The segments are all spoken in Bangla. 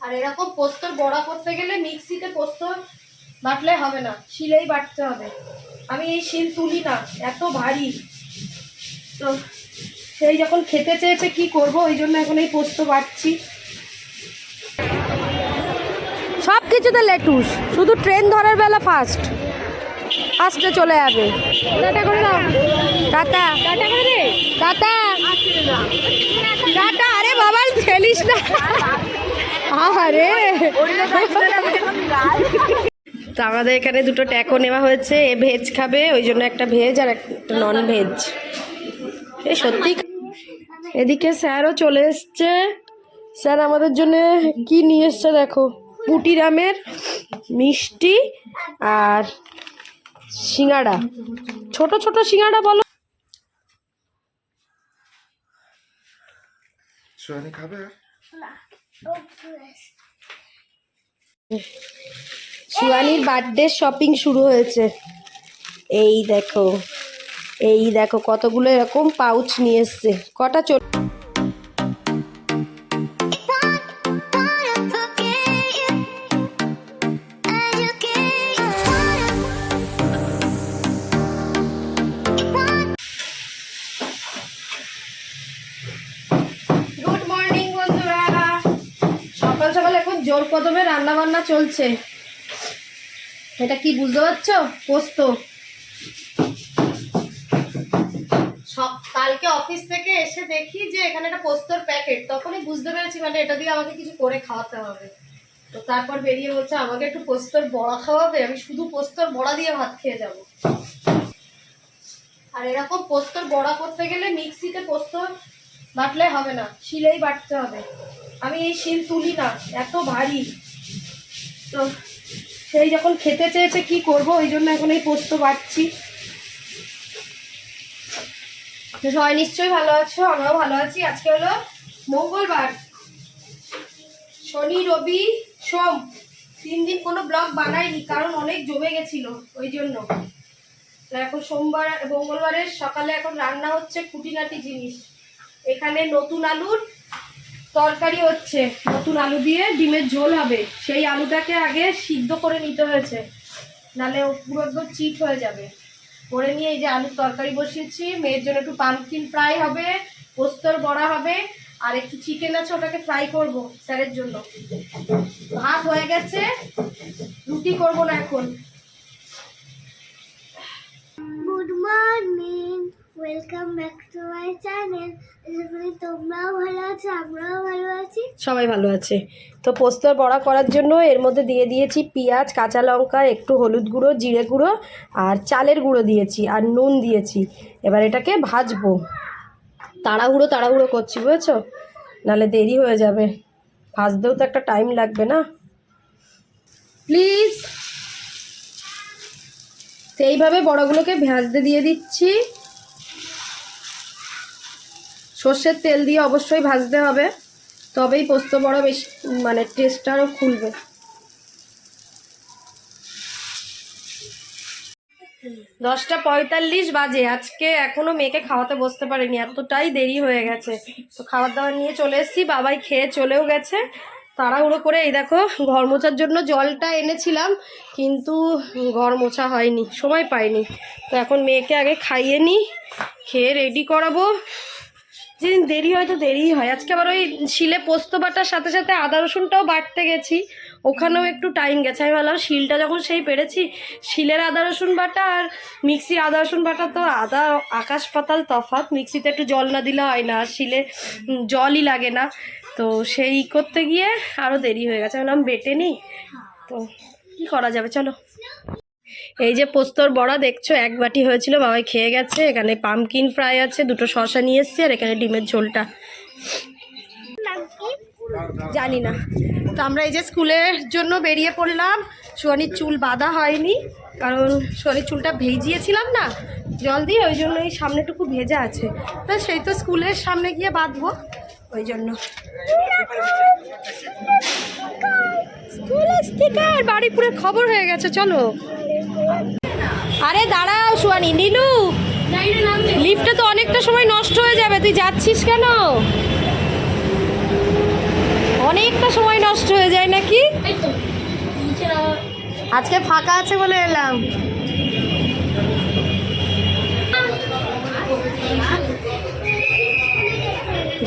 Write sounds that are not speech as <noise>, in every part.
আর এরকম পোস্তর বড়া করতে গেলে মিক্সিতে পোস্ত বাটলে হবে না শিলেই বাটতে হবে। আমি এই শিল তুলি না এত ভারী। তো সেই যখন খেতে চেয়েছে কি করব ওই জন্য এখন এই পোস্ত বাটছি। সব কিছুতে লেটুস শুধু ট্রেন ধরার বেলা ফার্স্ট। ফার্স্টে চলে যাবে। টাটা করে দাও টাটা। টাটা করে দে। টাটা। টাটা আরে বাবা খেলিস না। আরে তো আমাদের এখানে দুটো ট্যাকো নেওয়া হয়েছে এ ভেজ খাবে ওই জন্য একটা ভেজ আর একটা নন ভেজ এই সত্যি এদিকে স্যারও চলে এসছে। স্যার আমাদের জন্য কি নিয়ে এসছে দেখো? পুটিরামের মিষ্টি আর সিঙ্গাড়া। ছোট ছোট সিঙ্গাড়া বলো। সোয়ানি খাবে শিবানীর বার্থডে শপিং শুরু হয়েছে। এই দেখো এই দেখো কতগুলো এরকম পাউচ নিয়ে এসছে। কটা চল কদমে রান্না বান্না চলছে। এটা কি বুঝতে পারছ? পোস্ত। সব, কালকে অফিস থেকে এসে দেখি যে এখানে একটা পোস্তর প্যাকেট। তখনই বুঝতে পেরেছি মানে এটা দিয়ে আমাকে কিছু করে খাওয়াতে হবে। তো তারপর বেরিয়ে বলছে, আমাকে একটু পোস্তর বড়া খাওয়াবে, আমি শুধু পোস্তর বড়া দিয়ে ভাত খেয়ে যাব। আর এরকম পোস্তর বড়া করতে গেলে মিক্সিতে পোস্ত বাটলে হবে না, শিলেই বাটতে হবে। আমি এই শিল তুলি না, এত ভারী। তো সেই যখন খেতে চেয়েছে কি করব, ওই জন্য এখন এই পোস্ত বাটছি। তো সবাই নিশ্চয়ই ভালো আছো আমরাও ভালো আছি। আজকে হলো মঙ্গলবার। শনি, রবি, সোম, তিন দিন কোনো ব্লগ বানাইনি, কারণ অনেক জমে গেছিল, ওই জন্য। এখন সোমবার, মঙ্গলবারের সকালে এখন রান্না হচ্ছে খুঁটিনাটি জিনিস। এখানে নতুন আলুর তরকারি হচ্ছে। নতুন আলু দিয়ে ডিমের ঝোল হবে। সেই আলুটাকে আগে সিদ্ধ করে নিতে হয়েছে। নালে পুরো একদম চিট হয়ে যাবে। করে নিয়ে এই যে আলুর তরকারি বসিয়েছি। মেয়ের জন্য একটু পাম্পকিন ফ্রাই হবে, পোস্তর বড়া হবে, আর একটু চিকেন আছে, ওটাকে ফ্রাই করব স্যারের জন্য। ভাত হয়ে গেছে। রুটি করব না এখন। Good morning welcome back to my channel তোমরাও ভালো আছো? আমরাও ভালো আছি। সবাই ভালো আছে। তো পোস্তর বড়া করার জন্য এর মধ্যে দিয়ে দিয়েছি পেঁয়াজ, কাঁচা লঙ্কা, একটু হলুদ গুঁড়ো, জিরে গুঁড়ো আর চালের গুঁড়ো দিয়েছি আর নুন দিয়েছি। এবার এটাকে ভাজবো। তাড়াহুড়ো তাড়াহুড়ো করছি, বুঝেছ? নাহলে দেরি হয়ে যাবে। ভাজতেও তো একটা টাইম লাগবে না। প্লিজ সেইভাবে বড়াগুলোকে ভাজতে দিয়ে দিচ্ছি। সর্ষের তেল দিয়ে অবশ্যই ভাজতে হবে। তবেই পোস্ত বড়া বেশ মানে টেস্টটা আরও খুলবে। দশটা পঁয়তাল্লিশ বাজে। আজকে এখনও মেয়েকে খাওয়াতে বসতে পারিনি, এতটাই দেরি হয়ে গেছে। তো খাবার দাবার নিয়ে চলে এসেছি, বাবাই খেয়ে চলেও গেছে। তাড়াহুড়ো করে এই দেখো, ঘর মোছার জন্য জলটা এনেছিলাম, কিন্তু ঘর মোছা হয়নি, সময় পাইনি। তো এখন মেয়েকে আগে খাইয়ে নিই, খেয়ে রেডি করাবো। যেদিন দেরি হয় তো দেরিই হয়। আজকে আবার ওই শিলে পোস্ত বাটার সাথে সাথে আদা রসুনটাও বাটতে গেছি। ওখানেও একটু টাইম গেছে। আমি ভাবলাম শিলটা যখন সেই পেরেছি, শিলের আদা রসুন বাটা আর মিক্সির আদা রসুন বাটা তো আদা আকাশ পাতাল তফাৎ। মিক্সিতে একটু জল না দিলে হয় না, আর শিলে জলই লাগে না। তো সেই করতে গিয়ে আরও দেরি হয়ে গেছে। আমি বললাম বেটে নিই। তো কী করা যাবে? চলো। এই যে পোস্তর বড়া দেখছ, এক বাটি হয়েছিল, বাবাই খেয়ে গেছে। এখানে পামকিন ফ্রাই আছে, দুটো শশা নিয়ে এসছি, আর এখানে ডিমের ঝোলটা। জানি না। তো আমরা এই যে স্কুলের জন্য বেরিয়ে পড়লাম, সোয়ানির চুল বাঁধা হয়নি, কারণ সোয়ানির চুলটা ভেজিয়েছিলাম না, জল দিয়ে, ওই জন্য এই সামনেটুকু ভেজা আছে। তো সেই তো স্কুলের সামনে গিয়ে বাঁধবো, ওই জন্য। স্কুলের স্টিকার বাড়িপুরের খবর হয়ে গেছে চলো। আরে দাঁড়াও সুয়ানি নীলু। লিফটে তো অনেকটা সময় নষ্ট হয়ে যাবে তুই যাচ্ছিস কেন? অনেকটা সময় নষ্ট হয়ে যায় নাকি? আজকে ফাঁকা আছে বলে এলাম।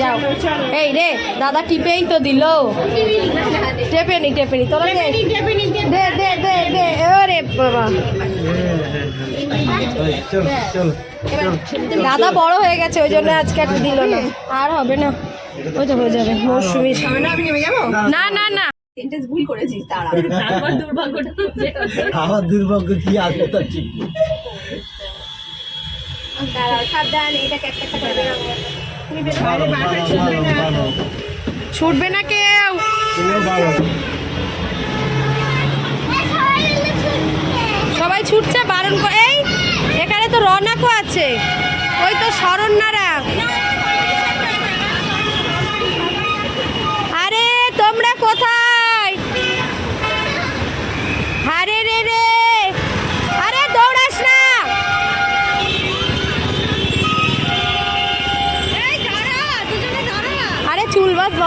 যাও। এই রে দাদা টিপেই তো দিল। টেপে নি টেপে নি তোরা দে। দে দে দে দে। ওরে বাবা। দাদা বড় হয়ে গেছে ওই জন্য আজকে আর দিল না। আর হবে না। ওই তো হয়ে যাবে মৌসুমি। না না না আমার দুর্ভাগ্য কি আছে তার ঠিক নেই। ভালো, ভালো, ভালো, ভালো। ছুটবে না কেউ। সবাই ছুটছে, বারণ এই, এখানে তো রনাকও আছে। ওই তো শরণ্যারা আরে, তোমরা কোথায়?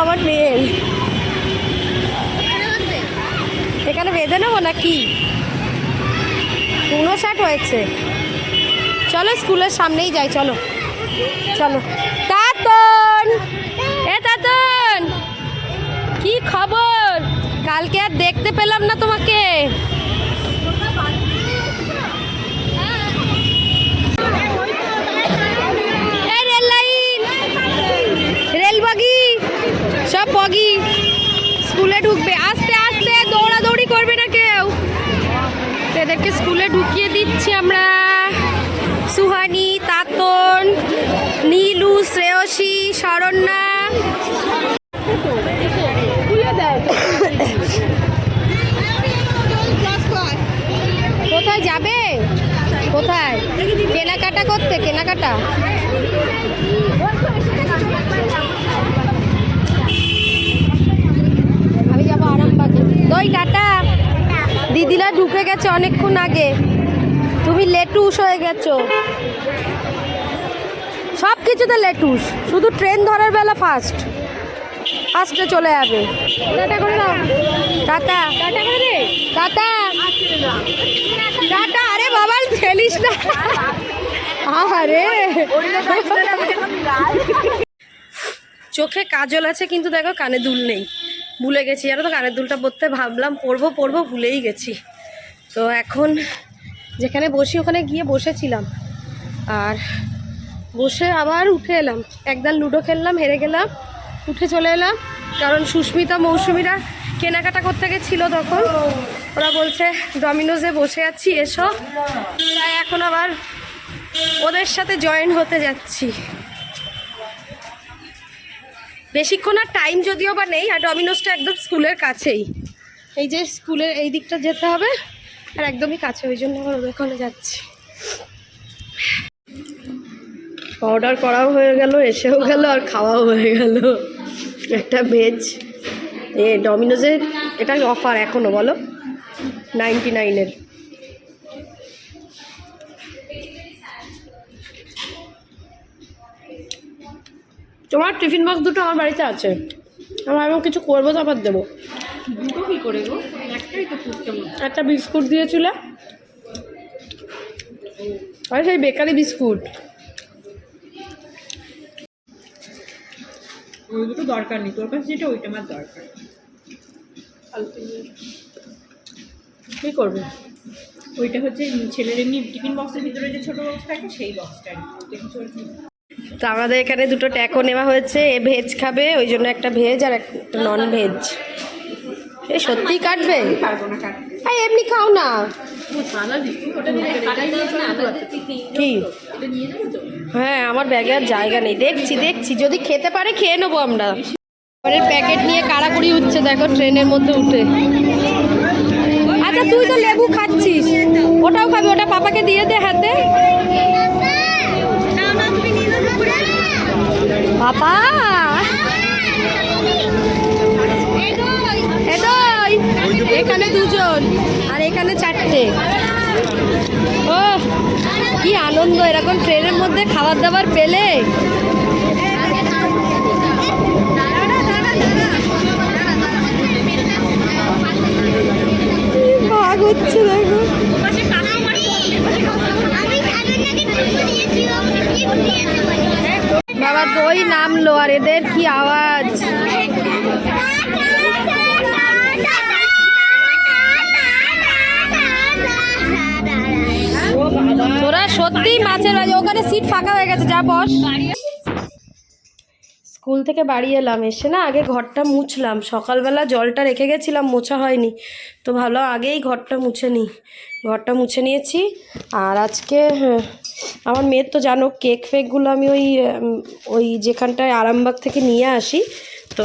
বাবার মেয়ের? এখানে বেঁধে নেব নাকি? উনষাট হয়েছে। চলো স্কুলের সামনেই যাই, চলো। চলো। তাতন! এ তাতন! কি খবর? কালকে আর দেখতে পেলাম না তোমাকে। সব বগি স্কুলে ঢুকবে। আস্তে আস্তে দৌড়াদৌড়ি করবে না কেউ। এদেরকে স্কুলে ঢুকিয়ে দিচ্ছি আমরা। সুহানি, তাতন, নীলু, শ্রেয়সী, শরণ্যা। কোথায় যাবে? কোথায়? কেনাকাটা করতে, কেনাকাটা আমি যাব দই টাটা দিদিরা ঢুকে গেছে অনেকক্ষণ আগে। তুমি লেটুস হয়ে গেছো। সব কিছুতে লেটুস। শুধু ট্রেন ধরার বেলা ফার্স্ট। ফার্স্টে চলে যাবে। টাটা করে দাও। টাটা। টাটা করে দে। টাটা। টাটা। আরে বাবা খেলিস না। আরে চোখে কাজল আছে কিন্তু দেখো কানে দুল নেই। ভুলে গেছি। জানো তো, কানের দুলটা পরতে ভাবলাম, পরবো পরবো, ভুলেই গেছি। তো এখন যেখানে বসি, ওখানে গিয়ে বসেছিলাম। আর বসে আবার উঠে এলাম। একদম লুডো খেললাম, হেরে গেলাম, উঠে চলে এলাম। কারণ সুস্মিতা, মৌসুমিরা কেনাকাটা করতে গেছিল তখন। ওরা বলছে, ডমিনোজে বসে আছি, এসো। তাই এখন আবার ওদের সাথে জয়েন হতে যাচ্ছি। বেশিক্ষণ আর টাইম যদিও বা নেই, আর ডমিনোসটা একদম স্কুলের কাছেই। এই যে স্কুলের এই দিকটা যেতে হবে, আর একদমই কাছে, ওই জন্য আবার ওখানে যাচ্ছি। অর্ডার করাও হয়ে গেল, এসেও গেল, আর খাওয়াও হয়ে গেল। একটা ভেজ এ ডমিনোজের এটা অফার এখনও বলো? নাইনটি নাইনের তোমার টিফিন বক্স দুটো আমার বাড়িতে আছে। আমার এমন কিছু করব তো আবার দেবো। একটা বিস্কুট দিয়েছিল। আর সেই বেকারি বিস্কুট। ওই দুটো দরকার নেই। তোর কাছে যেটা ওইটা আমার দরকার। কী করবে? ওইটা হচ্ছে ছেলের এমনি টিফিন বক্সের ভিতরে যে ছোট বক্স থাকে সেই বক্সটা তো আমাদের এখানে দুটো ট্যাকো নেওয়া হয়েছে, এ ভেজ খাবে, ওই জন্য একটা ভেজ আর একটা নন ভেজ এ সত্যি কাটবে? এমনি খাও না। কি? হ্যাঁ আমার ব্যাগে আর জায়গা নেই। দেখছি দেখছি। যদি খেতে পারে, খেয়ে নেব আমরা। প্যাকেট নিয়ে কাড়াকুড়ি উঠছে দেখো ট্রেনের মধ্যে উঠে। আচ্ছা তুই তো লেবু খাচ্ছিস। ওটাও খাবি, ওটা পাপাকে দিয়ে দে হাতে। বাবা। এখানে দুজন আর এখানে চারটে। ও কি আনন্দ এরকম ট্রেনের মধ্যে খাবার দাবার পেলে। ভাগ হচ্ছে দেখো। আমি আগে দিয়েছি। কর এদের কি আওয়াজ? তোরা সত্যি মাছের বাড়ি ওখানে সিট ফাঁকা হয়ে গেছে যা বস। স্কুল থেকে বাড়ি এলাম এসে না আগে ঘরটা মুছলাম। সকালবেলা জলটা রেখে গেছিলাম মোছা হয়নি। তো ভালো আগেই ঘরটা মুছে নিই ঘরটা মুছে নিয়েছি। আর আজকে হ্যাঁ, আমার মেয়ের তো জানো কেক ফেকগুলো আমি ওই ওই যেখানটায় আরামবাগ থেকে নিয়ে আসি। তো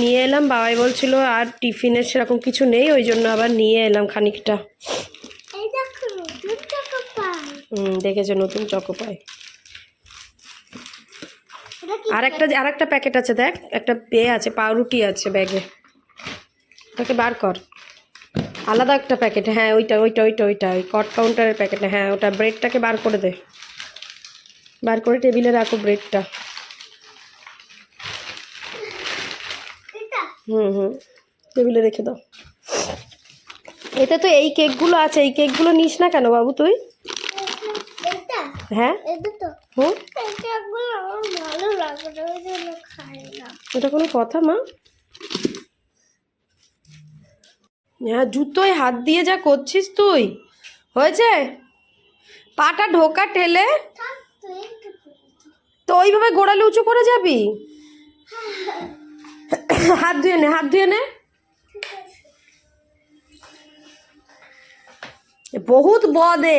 নিয়ে এলাম বাবাই বলছিল আর টিফিনের সেরকম কিছু নেই ওই জন্য আবার নিয়ে এলাম খানিকটা। হুম দেখেছ নতুন চকো পাই আর একটা আর একটা প্যাকেট আছে দেখ একটা পে আছে পাউরুটি আছে ব্যাগে। ওটাকে বার কর। আলাদা একটা প্যাকেট হ্যাঁ ওইটা ওইটা ওইটা ওইটা ওই কট কাউন্টারের প্যাকেট হ্যাঁ ওটা ব্রেডটাকে বার করে দে। বার করে টেবিলে রাখো ব্রেডটা। হুম হুম টেবিলে রেখে দাও। এতে তো এই কেকগুলো আছে এই কেকগুলো নিস না কেন বাবু তুই? হ্যাঁ? এটা তো হুম এটা কোনো কথা মা? হ্যাঁ জুতোয় হাত দিয়ে যা করছিস তুই। হয়েছে? পাটা ঢোকা ঠেলে? তো ওইভাবে গোড়ালে উঁচু করে যাবি? হাত ধুয়ে নে, হাত ধুয়ে নে। বহুত বদে।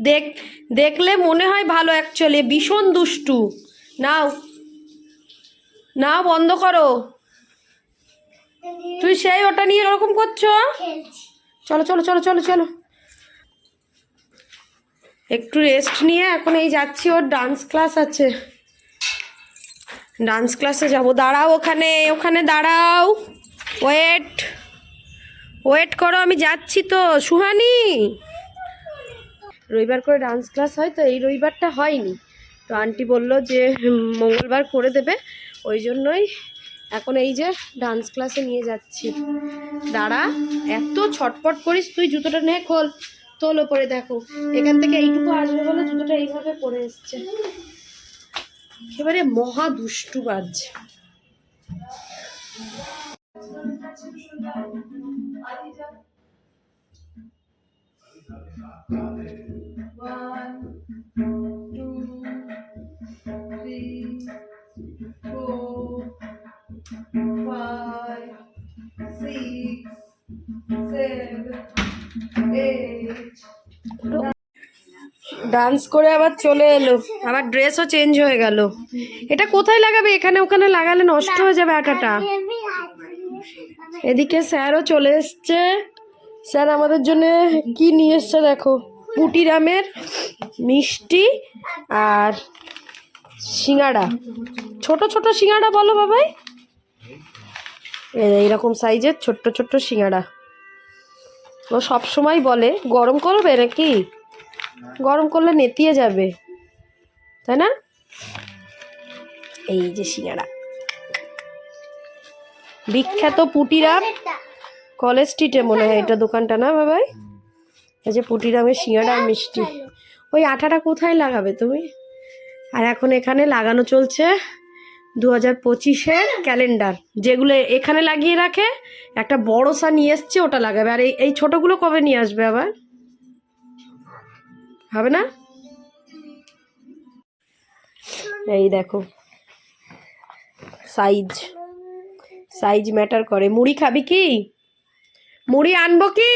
দেখ, দেখলে মনে হয় ভালো অ্যাকচুয়ালি ভীষণ দুষ্টু। নাও। নাও, বন্ধ করো। তুই সেই ওটা নিয়ে এরকম করছ? চলো চলো চলো চলো চলো। একটু রেস্ট নিয়ে এখন এই যাচ্ছি ওর ডান্স ক্লাস আছে। ডান্স ক্লাসে যাব। দাঁড়াও ওখানে ওখানে দাঁড়াও। ওয়েট ওয়েট করো আমি যাচ্ছি তো। সুহানি! রবিবার করে ডান্স ক্লাস হয় তো এই রবিবারটা হয়নি। তো আন্টি বলল যে মঙ্গলবার করে দেবে। ওই জন্যই এখন এই যে ডান্স ক্লাসে নিয়ে যাচ্ছি। দাঁড়া, এত ছটপট করিস, তুই জুতোটা নে, খোল। তোল ওপরে, দেখো। এখান থেকে এইটুকু আসবে বলে জুতোটা এইভাবে পরে এসছে। একেবারে মহা দুষ্টু বাজ ডান্স করে আবার চলে এলো। আবার ড্রেসও চেঞ্জ হয়ে গেল। এটা কোথায় লাগাবে? এখানে ওখানে লাগালে নষ্ট হয়ে যাবে আটাটা। এদিকে স্যারও চলে এসছে। স্যার আমাদের জন্য কি নিয়ে এসছে দেখো? পুটিরামের মিষ্টি আর সিঙ্গাড়া। ছোট ছোট সিঙ্গাড়া বলো বাবাই। এইরকম সাইজের ছোট্ট ছোট্ট সিঙ্গাড়া। ও সব সময় বলে, গরম করবে নাকি? গরম করলে নেতিয়ে যাবে। তাই না? এই যে সিঙ্গাড়া। বিখ্যাত পুটিরাম কলেজ স্ট্রিটে মনে হয়, এটা দোকানটা না বাবাই? এই যে পুটিরামের সিঙ্গাড়া মিষ্টি। ওই আঠাটা কোথায় লাগাবে তুমি? আর এখন এখানে লাগানো চলছে। দু হাজার পঁচিশের ক্যালেন্ডার যেগুলো এখানে লাগিয়ে রাখে একটা বড় সা নিয়ে এসছে ওটা লাগাবে। আর এই এই ছোটোগুলো কবে নিয়ে আসবে আবার? হবে না? এই দেখো সাইজ সাইজ ম্যাটার করে। মুড়ি খাবি কি? মুড়ি আনব কি?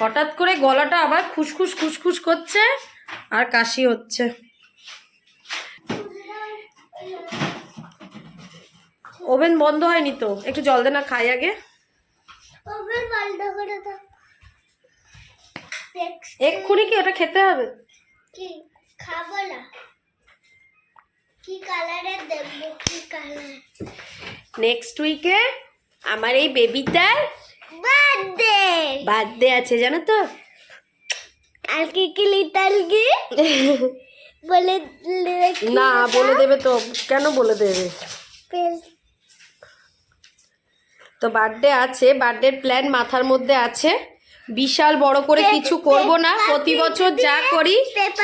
হঠাৎ করে গলাটা আবার খুসখুস খুসখুস করছে। আর কাশি হচ্ছে। ওভেন বন্ধ হয়নি তো? একটু জল দে না খাই আগে। এক্ষুনি কি ওটা খেতে হবে? কি? খাব না। কি কালারের দেখব? কি কালার নেক্সট উইকে আমার এই বেবিটার বার্থডে বার্থডে আছে জানো তো? কালকে কি লিটাল <laughs> কি বলে না বলে দেবে তো। কেন বলে দেবে? তো বার্থডে আছে বার্থডের প্ল্যান মাথার মধ্যে আছে। বিশাল বড় করে কিছু করব না প্রতি বছর যা করি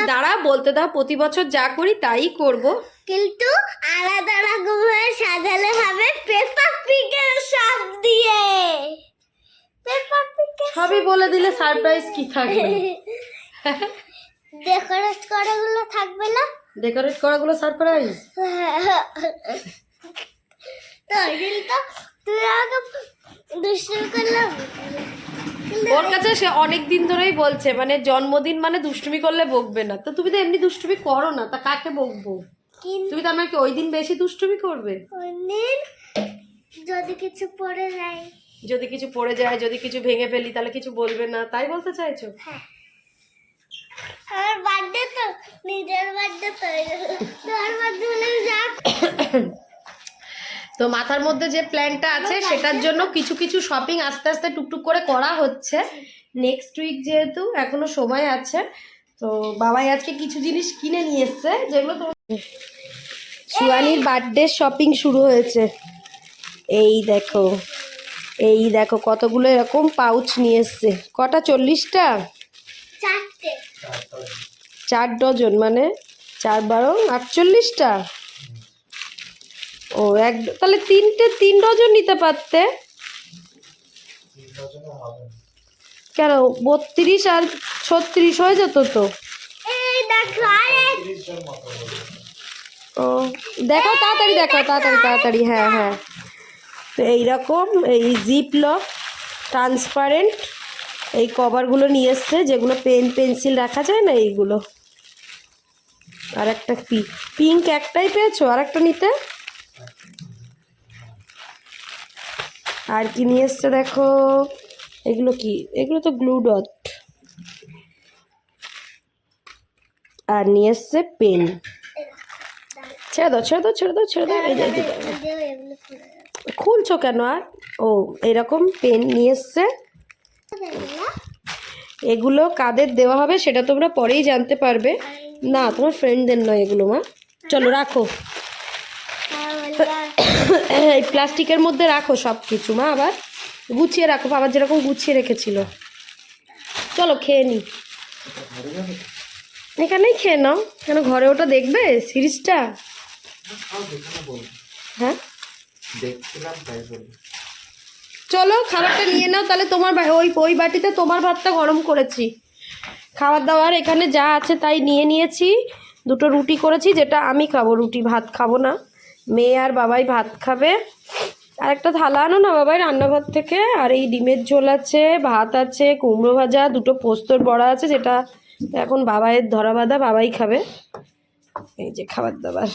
দাঁড়া বলতে দাও প্রতি বছর যা করি তাই করব। কিন্তু আলাদা রকমের সাজালে হবে পেপার পিকের সব দিয়ে। সবই বলে দিলে সারপ্রাইজ কি থাকবে? <laughs> ডেকোরেট করাগুলো থাকবে না? ডেকোরেট করাগুলো সারপ্রাইজ তো তো তুই দুষ্টুমি করলাম। ওর কাছে সে অনেক দিন ধরেই বলছে মানে জন্মদিন মানে দুষ্টুমি করলে বকবে না। তো তুমি তো এমনি দুষ্টুমি করো না তা কাকে বকবো? তুমি তো আমাকে ওই দিন বেশি দুষ্টুমি করবে। ওই দিন যদি কিছু পড়ে যায়। যদি কিছু পড়ে যায় যদি কিছু ভেঙে ফেলি তাহলে কিছু বলবে না। তাই বলতে চাইছো? আমার বার্থডে তো নিজের বার্থডে তো তোর বার্থডে যা তো মাথার মধ্যে যে প্ল্যানটা আছে সেটার জন্য কিছু কিছু শপিং আস্তে আস্তে টুকটুক করে করা হচ্ছে। নেক্সট উইক যেহেতু এখনও সময় আছে তো বাবাই আজকে কিছু জিনিস কিনে নিয়ে এসছে যেগুলো তো সুয়ানির বার্থডে শপিং শুরু হয়েছে। এই দেখো। এই দেখো কতগুলো এরকম পাউচ নিয়ে এসছে। কটা? চল্লিশটা? চার ডজন মানে চার বারো আটচল্লিশটা? ও এক তাহলে তিনটে তিন ডজন নিতে পারতে। কেন? বত্রিশ আর ছত্রিশ হয়ে যেত তো। দেখো ও দেখাও তাড়াতাড়ি দেখো তাড়াতাড়ি তাড়াতাড়ি হ্যাঁ হ্যাঁ। তো এইরকম, এই জিপ লক ট্রান্সপারেন্ট এই কভারগুলো নিয়ে এসছে, যেগুলো পেন পেন্সিল রাখা যায় না, এইগুলো। আর একটা পি পিঙ্ক একটাই পেয়েছ? আর একটা নিতে? আর কি নিয়ে এসছে দেখো? এগুলো কি? এগুলো তো গ্লু ডট আর নিয়ে এসছে পেন ছেড়ে দাও ছেড়ে দাও ছেড়ে দাও ছেড়ে দাও খুলছো কেন আর? ও, এরকম পেন নিয়ে এসছে। এগুলো কাদের দেওয়া হবে সেটা তোমরা পরেই জানতে পারবে। না, তোমার ফ্রেন্ডদের নয় এগুলো, মা। চলো, রাখো। এই প্লাস্টিকের মধ্যে রাখো সব কিছু মা, আবার গুছিয়ে রাখো। বাবা যেরকম গুছিয়ে রেখেছিল। চলো, খেয়ে নি। এখানেই খেয়ে নাও। কেন, ঘরে ওটা দেখবে, সিরিজটা? হ্যাঁ? দেখছিলাম, তাই বলি। চলো, খাবারটা নিয়ে নাও, তাহলে তোমার ওই ওই বাটিতে তোমার ভাতটা গরম করেছি। খাবার দাবার এখানে যা আছে তাই নিয়ে নিয়েছি। দুটো রুটি করেছি, যেটা আমি খাব, রুটি ভাত খাব না। মেয়ে আর বাবাই ভাত খাবে। আর একটা থালা আনো না বাবাই, রান্নাঘর থেকে। আর এই ডিমের ঝোল আছে, ভাত আছে, কুমড়ো ভাজা, দুটো পোস্তর বড়া আছে, যেটা এখন বাবাইয়ের ধরা বাঁধা বাবাই খাবে। এই যে খাবার দাবার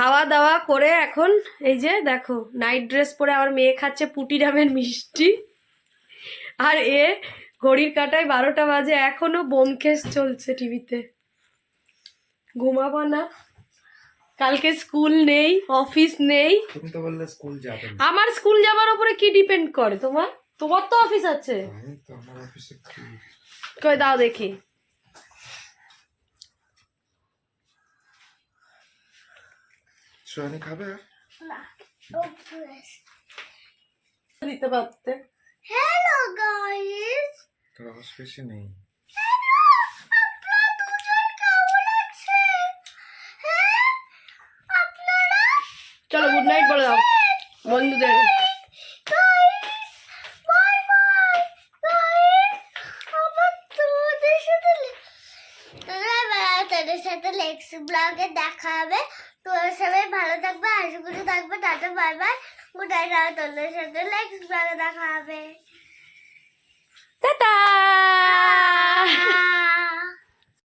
খাওয়া দাওয়া করে এখন এই যে দেখো নাইট ড্রেস পরে আমার মেয়ে খাচ্ছে পুটি ডামের মিষ্টি। আর এ ঘড়ির কাটায় বারোটা বাজে এখনও বোমকেশ চলছে টিভিতে। ঘুমাবো না। কালকে স্কুল নেই অফিস নেই। তুমি তো বললে স্কুল যাবে আমার স্কুল যাবার উপরে কি ডিপেন্ড করে তোমার? তোমার তো অফিস আছে। কই দাও দেখি। সোয়ানি খাবে দিতে পারতে হ্যালো গাইস তোর নেই আছেন হ্যাঁ আপনারা চলো গুড নাইট বলে দাও বন্ধুদের সাথে সাথে ব্লগে দেখা হবে ভালো থাকবে হাসি থাকবে। তাতে বারবার বাই। গুড নাইট আর তোদের সাথে নেক্সট ব্লগে দেখা হবে। টাটা.